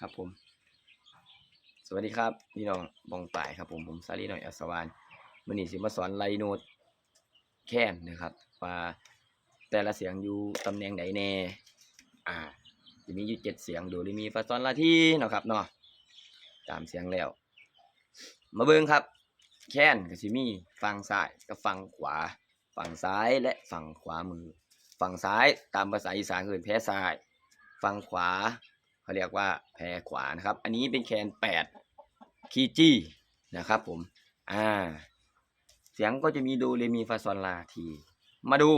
ครับผม สวัสดีครับพี่น้องบองป่ายครับผมผมซาลีหน่อยอัศวานมื่อนี้สิมาสอนไลโนดแค้นนะครับว่าแต่ละเสียงอยู่ตำแหน่งไหนแน่ อ่าจะมีอยู่เจ็ดเสียงโดเรมีฟาซอนลาทีเนาะครับเนาะตามเสียงแล้ว มาเบิ่งครับ แค้นก็สิมีฝั่งซ้ายกับฝั่งขวา ฝั่งซ้ายและฝั่งขวามือ ฝั่งซ้ายตามภาษาอีสานคือแพ้ซ้าย ฝั่งขวา เขาเรียกว่าแพ้ขวานะครับ อันนี้เป็นแคนแปดคีจี้นะครับผม อ่า เสียงก็จะมีโดเรมีฟาซอลลาที มาดู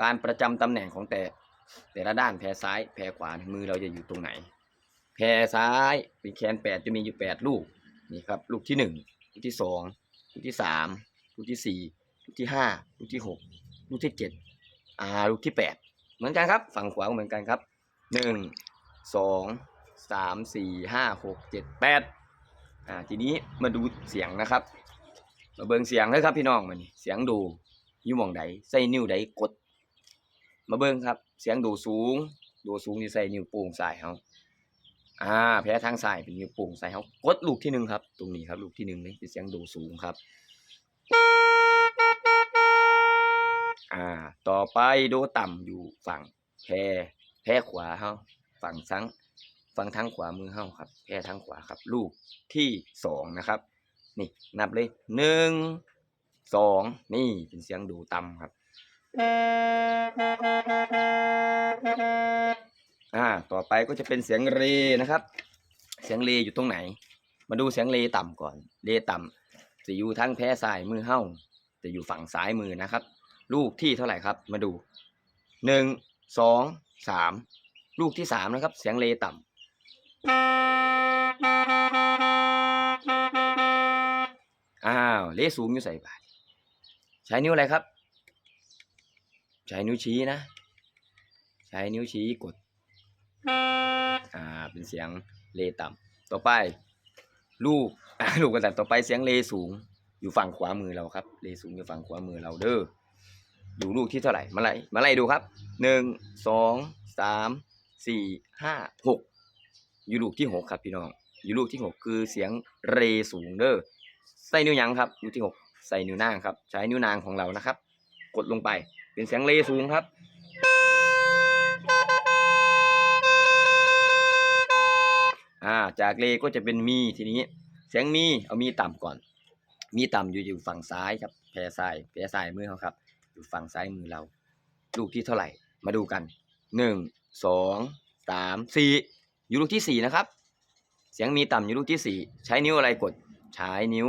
การประจำตำแหน่งของแต่แต่ละด้านแพ้ซ้ายแพ้ขวามือเราจะอยู่ตรงไหน แพ้ซ้ายเป็นแคนแปดจะมีอยู่แปดลูกนี่ครับ ลูกที่หนึ่งลูกที่สองลูกที่สามลูกที่สี่ลูกที่ห้าลูกที่หกลูกที่เจ็ดอ่าลูกที่แปดเหมือนกันครับ ฝั่งขวาก็เหมือนกันครับหนึ่ง สองสามสี่ห้าหกเจ็ดแปดอ่าทีนี้มาดูเสียงนะครับ มาเบิ่งเสียงเลยครับพี่น้องมันเสียงดูอยู่หมองใดใส่นิ้วใดกด มาเบิ่งครับ เสียงดูสูง ดูสูงอยู่ใส่นิ้วโป้งซ้ายเฮาอ่าแพ้ทางซ้ายเป็นนิ้วโป้งซ้ายเฮากดลูกที่หนึ่งครับ ตรงนี้ครับลูกที่หนึ่งนี่เป็นเสียงดูสูงครับอ่าต่อไปโดต่ำอยู่ฝั่งแพรแพรขวาเฮา ฝั่งซังฝั่งทางขวามือเฮาครับแพรทางขวาครับลูกที่สองนะครับ นี่นับเลยหนึ่งสองนี่เป็นเสียงดูต่ำครับอ่าต่อไปก็จะเป็นเสียงเรนะครับ เสียงเรอยู่ตรงไหน มาดูเสียงเรต่ำก่อน เรต่ำจะอยู่ทางแพ้ซ้ายมือเฮ้าจะอยู่ฝั่งซ้ายมือนะครับ ลูกที่เท่าไหร่ครับ มาดูหนึ่งสองสาม ลูกที่สามนะครับ เสียงเรต่ำอ้าวเรสูงอยู่ใส่บาทใช้นิ้วอะไรครับ ใช้นิ้วชี้นะ ใช้นิ้วชี้กดอ่าเป็นเสียงเลต่ำต่อไป ลูกลูกกระตัดต่อไปเสียงเลสูง อยู่ฝั่งขวามือเราครับ เลสูงอยู่ฝั่งขวามือเราเด้ออยู่ลูกที่เท่าไหร่มาไล่มาไล่ดูครับหนึ่งสองสาม สี่ห้าหกอยู่ลูกที่หกครับพี่น้องอยู่ลูกที่หกคือเสียงเรสูงเด้อใส่นิ้วยังครับ อยู่ที่หกใส่นิ้วนางครับ ใช้นิ้วนางของเรานะครับ กดลงไปเป็นเสียงเรสูงครับอ่าจากเลก็จะเป็นมีทีนี้ เสียงมีเอามีต่ำก่อน มีต่ำอยู่อยู่ฝั่งซ้ายครับแพรซ้ายแพรซ้ายมือเขาครับ อยู่ฝั่งซ้ายมือเรา ลูกที่เท่าไหร่ มาดูกันหนึ่ง สองสามสี่อยู่ลูกที่สี่นะครับ เสียงมีต่ำอยู่ลูกที่สี่ใช้นิ้วอะไรกดใช้นิ้ว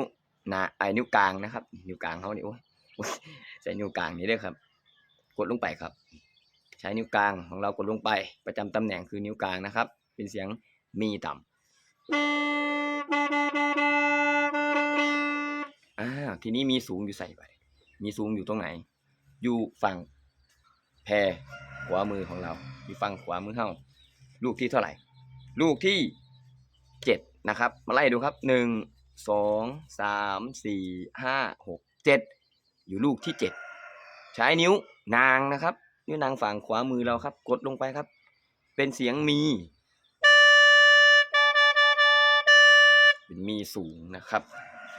นาไอ้นิ้วกลางนะครับ นิ้วกลางเขานี่โอ้ยโอ้ยใช้นิ้วกลางนี้ด้วยครับ กดลงไปครับ ใช้นิ้วกลางของเรากดลงไปประจำตำแหน่งคือนิ้วกลางนะครับ เป็นเสียงมีต่ำอ่าทีนี้มีสูงอยู่ใส่ไป มีสูงอยู่ตรงไหน อยู่ฝั่งแพรขวามือของเรา อยู่ฝั่งขวามือเฮาลูกที่เท่าไหร่ ลูกที่เจ็ดนะครับมาไล่ดูครับหนึ่งสองสามสี่ห้าหกเจ็ดอยู่ลูกที่เจ็ดใช้นิ้วนางนะครับ นิ้วนางฝั่งขวามือเราครับ กดลงไปครับ เป็นเสียงมีเป็นมีสูงนะครับ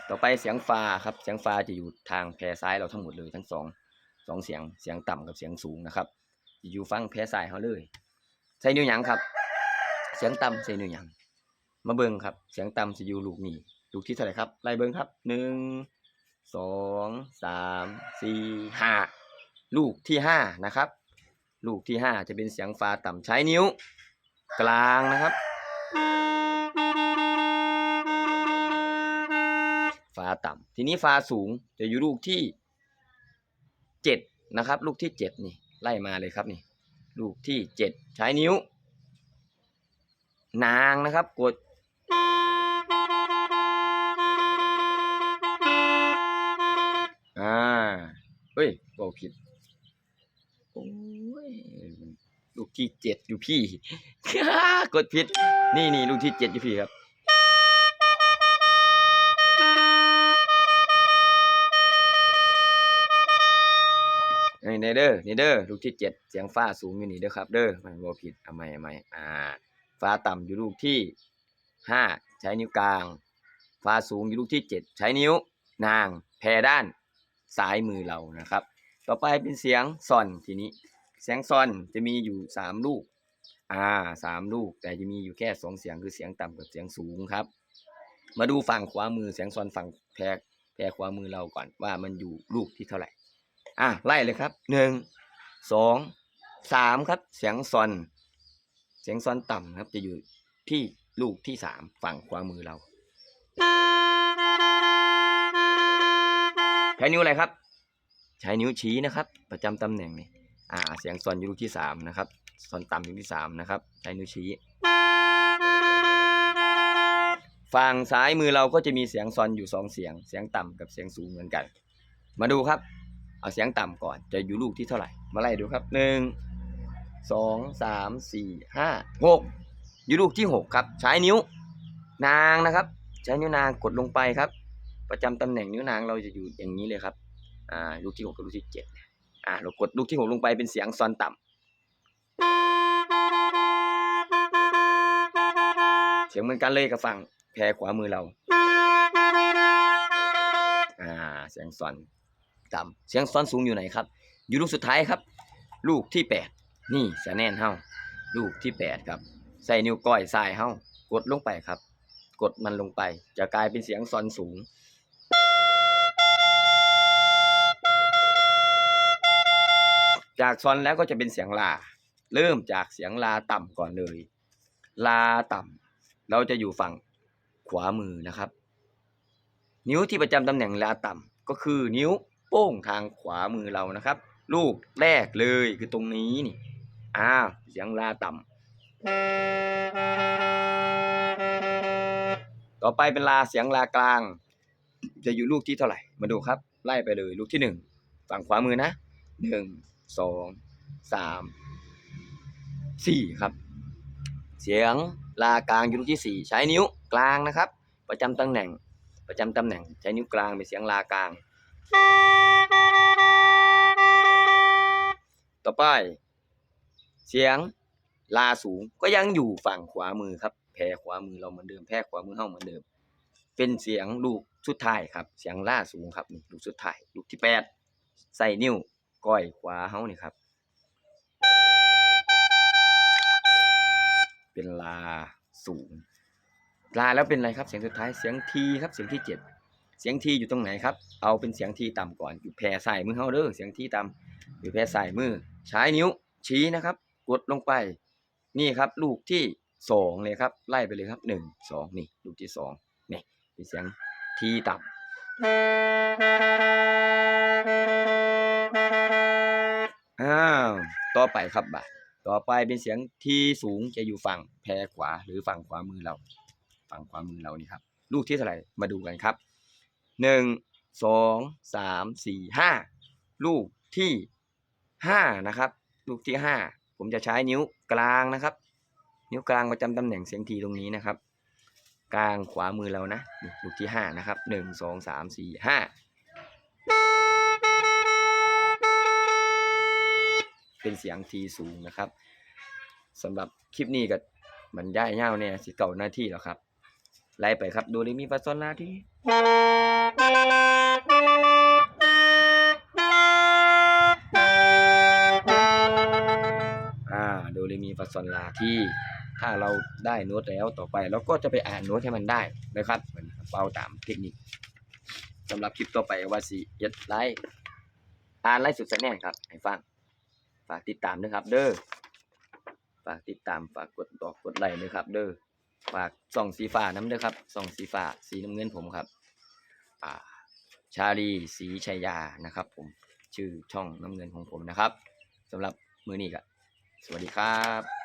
ต่อไปเสียงฟาครับ เสียงฟาจะอยู่ทางแพรซ้ายเราทั้งหมดเลยทั้งสองสองเสียงเสียงต่ำกับเสียงสูงนะครับ อยู่ฟังแพรซ้ายเขาเลย ใส่นิ้วหยังครับ เสียงต่ำใส่นิ้วหยัง มาเบิ่งครับ เสียงต่ำจะอยู่ลูกนี้ ลูกที่เท่าไหร่ครับ ไล่เบิ่งครับหนึ่งสองสามสี่ห้าลูกที่ห้านะครับ ลูกที่ห้าจะเป็นเสียงฟาต่ำใช้นิ้ว กลางนะครับฟาต่ำทีนี้ฟาสูงจะอยู่ลูกที่เจ็ดนะครับ ลูกที่เจ็ดนี่ ไล่มาเลยครับนี่ ลูกที่เจ็ดใช้นิ้ว นางนะครับ กด อ่า เฮ้ยบอกผิดโอ้ยลูกที่เจ็ดอยู่พี่ กดผิด นี่นี่ลูกที่เจ็ดอยู่พี่ครับ นี่เด้อนี่เด้อลูกที่เจ็ดเสียงฟ้าสูงอยู่นี่เด้อครับ เด้อมันบ่ผิดเอาใหม่เอาใหม่อ่า ฟ้าต่ำอยู่ลูกที่ห้าใช้นิ้วกลาง ฟ้าสูงอยู่ลูกที่เจ็ดใช้นิ้วนางแพรด้านซ้ายมือเรานะครับ ต่อไปเป็นเสียงซอนทีนี้ เสียงซอนจะมีอยู่สามลูกอ่าสามลูกแต่จะมีอยู่แค่สองเสียงคือเสียงต่ำกับเสียงสูงครับ มาดูฝั่งขวามือเสียงซอนฝั่งแพรแพรขวามือเราก่อนว่ามันอยู่ลูกที่เท่าไหร่ อะไล่เลยครับหนึ่งสองสามครับ เสียงซอน เสียงซอนต่ำครับ จะอยู่ที่ลูกที่สามฝั่งขวามือเราใช้นิ้วอะไรครับ ใช้นิ้วชี้นะครับ ประจำตำแหน่งนี่อ่า เสียงซอนอยู่ลูกที่สามนะครับซอนต่ำอยู่ที่สามนะครับ ใช้นิ้วชี้ฝั่งซ้ายมือเราก็จะมีเสียงซอนอยู่สองเสียง เสียงต่ำกับเสียงสูงเหมือนกัน มาดูครับ เอาเสียงต่ำก่อนจะอยู่ลูกที่เท่าไหร่ มาไล่ดูครับหนึ่งสองสามสี่ห้าหกอยู่ลูกที่หกครับ ใช้นิ้วนางนะครับ ใช้นิ้วนางกดลงไปครับ ประจำตำแหน่งนิ้วนางเราจะอยู่อย่างนี้เลยครับอ่าลูกที่หกกับลูกที่เจ็ดอ่าเรากดลูกที่หกลงไปเป็นเสียงซอนต่ำเสียงเหมือนกันเลยกับฝั่งแพรขวามือเราอ่าเสียงซอน ต่ำเสียงซอนสูงอยู่ไหนครับ อยู่ลูกสุดท้ายครับ ลูกที่แปดนี่สะแนนเฮาลูกที่แปดครับ ใส่นิ้วก้อยซ้ายเฮากดลงไปครับ กดมันลงไป จะกลายเป็นเสียงซอนสูงจากซอนแล้วก็จะเป็นเสียงลา เริ่มจากเสียงลาต่ำก่อนเลย ลาต่ำเราจะอยู่ฝั่งขวามือนะครับ นิ้วที่ประจำตำแหน่งลาต่ำก็คือนิ้ว โป้งทางขวามือเรานะครับ ลูกแรกเลยคือตรงนี้นี่อ้าวเสียงลาต่ำต่อไปเป็นลาเสียงลากลาง จะอยู่ลูกที่เท่าไหร่ มาดูครับ ไล่ไปเลยลูกที่หนึ่งฝั่งขวามือนะหนึ่งสองสามสี่ครับ เสียงลากลางอยู่ลูกที่สี่ใช้นิ้วกลางนะครับ ประจำตำแหน่งประจำตำแหน่ง ใช้นิ้วกลางเป็นเสียงลากลาง ต่อไป เสียงลาสูงก็ยังอยู่ฝั่งขวามือครับแพรขวามือเราเหมือนเดิมแพรขวามือเฮาเหมือนเดิม เป็นเสียงลูกสุดท้ายครับ เสียงลาสูงครับนี่ลูกสุดท้ายลูกที่แปดใส่นิ้วก้อยขวาเฮานี่ครับ เป็นลาสูงลาแล้วเป็นอะไรครับเสียงสุดท้ายเสียงทีครับเสียงที่เจ็ด เสียงทีอยู่ตรงไหนครับ เอาเป็นเสียงทีต่ำก่อนอยู่แพรใส่มือเฮาเด้อเสียงทีต่ำอยู่แพรใส่มือ ใช้นิ้วชี้นะครับ กดลงไป นี่ครับ ลูกที่สองเลยครับ ไล่ไปเลยครับหนึ่งสองนี่ ลูกที่สองนี่เป็นเสียงทีต่ำอ้าวต่อไปครับบ่าต่อไปเป็นเสียงทีสูงจะอยู่ฝั่งแพรขวาหรือฝั่งขวามือเรา ฝั่งขวามือเรานี่ครับ ลูกที่เท่าไหร่มาดูกันครับ หนึ่งสองสามสี่ห้าลูกที่ห้านะครับ ลูกที่ห้าผมจะใช้นิ้วกลางนะครับ นิ้วกลางประจำตำแหน่งเสียงทีตรงนี้นะครับ กลางขวามือเรานะลูกที่ห้านะครับหนึ่งสองสามสี่ห้าเป็นเสียงทีสูงนะครับสำหรับคลิปนี้ก็บรรยายยาเนี่ยสิเก่าหน้าที่แล้วครับไล่ไปครับโดเรมีฟาซอลลาที่ อ่าโดเรมีฟาซอลลาที่ถ้าเราได้โน้ตแล้วต่อไปเราก็จะไปอ่านโน้ตให้มันได้นะครับเป้าตามเทคนิคสำหรับคลิปต่อไปว่าสิเย็ดไลค์อ่านไลค์สุดแน่ครับให้ฟังฝากติดตามด้วยครับ เด้อฝากติดตามฝากกดดอกกดไลค์ด้วยครับ เด้อ ฝากส่องสีฟ้าน้ำเด้อครับส่องสีฟ้าสีน้ำเงินผมครับ อ่า ชาลีสีชัยยานะครับ ผมชื่อช่องน้ำเงินของผมนะครับสำหรับมือนี้ก็สวัสดีครับ